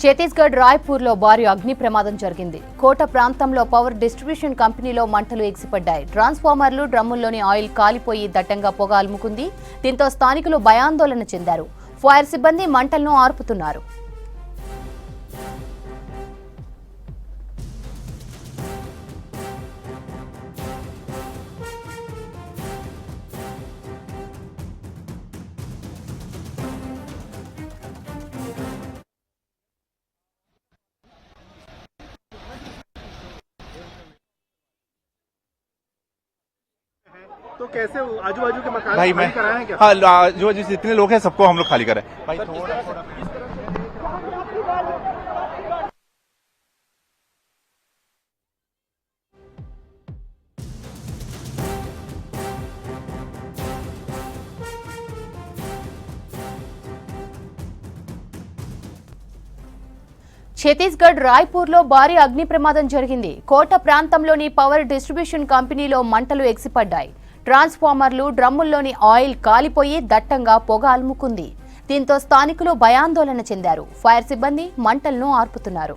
ఛత్తీస్గఢ్ రాయ్పూర్లో భారీ అగ్ని ప్రమాదం జరిగింది. కోట ప్రాంతంలో పవర్ డిస్ట్రిబ్యూషన్ కంపెనీలో మంటలు ఎగిసిపడ్డాయి. ట్రాన్స్ఫార్మర్లు డ్రమ్ముల్లోని ఆయిల్ కాలిపోయి దట్టంగా పొగ అలుముకుంది. దీంతో స్థానికులు భయాందోళన చెందారు. ఫైర్ సిబ్బంది మంటలను ఆర్పుతున్నారు. तो कैसे आजू बाजू के मकान भाई मैं खाली कराए हैं क्या हाँ जो जितने लोग हैं सबको हम लोग खाली करें भाई थोड़ा थोड़ा ఛత్తీస్గఢ్ రాయ్పూర్లో భారీ అగ్ని ప్రమాదం జరిగింది కోట ప్రాంతంలోని పవర్ డిస్ట్రిబ్యూషన్ కంపెనీలో మంటలు ఎగిసిపడ్డాయి ట్రాన్స్ఫార్మర్లు డ్రమ్ముల్లోని ఆయిల్ కాలిపోయి దట్టంగా పొగ అలుముకుంది. దీంతో స్థానికులు భయాందోళన చెందారు. ఫైర్ సిబ్బంది మంటలను ఆర్పుతున్నారు.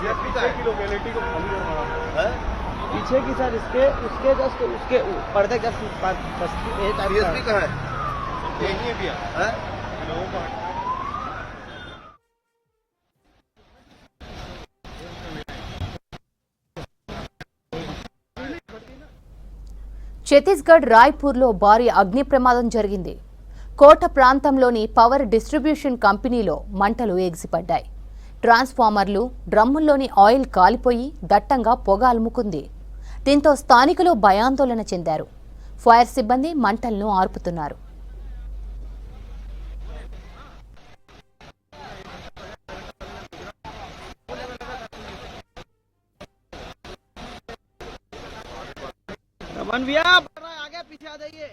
पीछे की लोकेलिटी को खाली करवाना पीछे की सर इसके उसके जस्ट उसके पर्दे जस्ट डीएसपी कहाँ है यही है भैया हैं? लोगों को ఛత్తీస్గఢ్ రాయ్పూర్లో భారీ అగ్ని ప్రమాదం జరిగింది కోట ప్రాంతంలోని పవర్ డిస్ట్రిబ్యూషన్ కంపెనీలో మంటలు ఎగిసిపడ్డాయి ట్రాన్స్ఫార్మర్లు డ్రమ్ముల్లోని ఆయిల్ కాలిపోయి దట్టంగా పొగ అలుముకుంది దీంతో స్థానికులు భయాందోళన చెందారు ఫైర్ సిబ్బంది మంటలను ఆర్పుతున్నారు रमन भैया बढ़ रहा है, आगे पीछे आ जाइए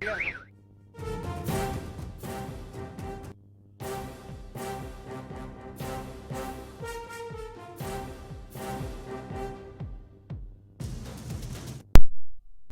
блядь.